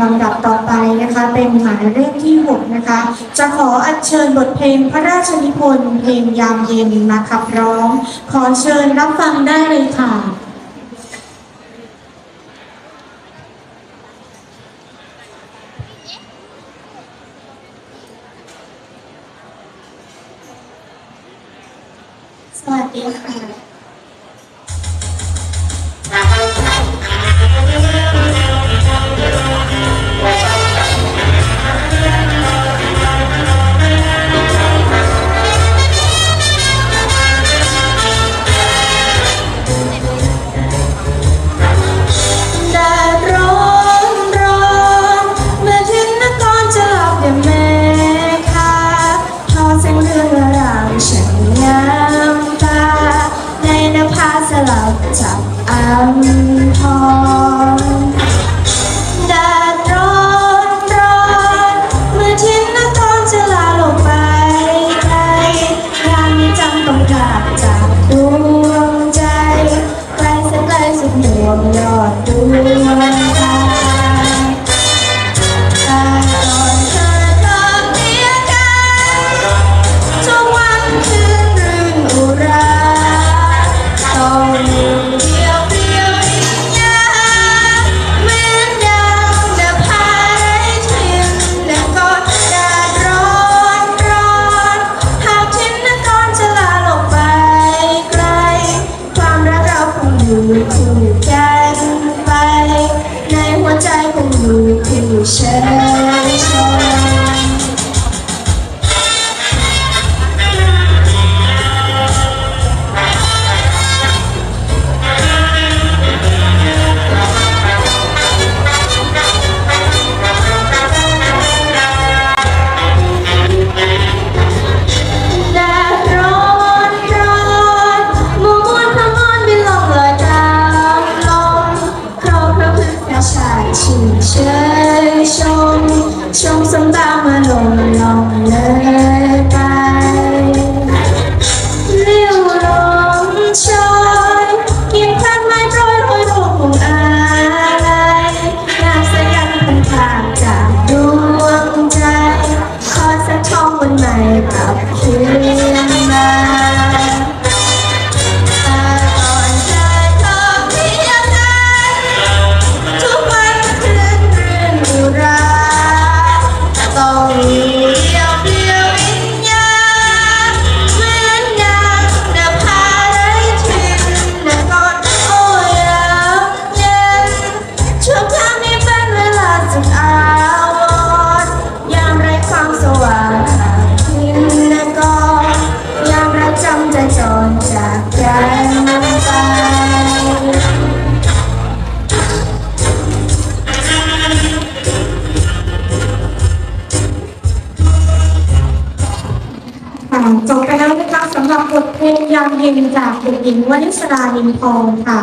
ลำดับต่อไปนะคะ เป็นหมายเรื่องที่หกนะคะ จะขออัญเชิญบทเพลงพระราชนิพนธ์เพลงยามเย็นมาขับร้อง ขอเชิญรับฟังได้เลยค่ะสวัสดีค่ะ สักดวงยอดดวง shadow จบไปแล้วนะคะสำหรับบทเพลงยามเย็นจากคุณหญิงวนิสรานินทองค่ะ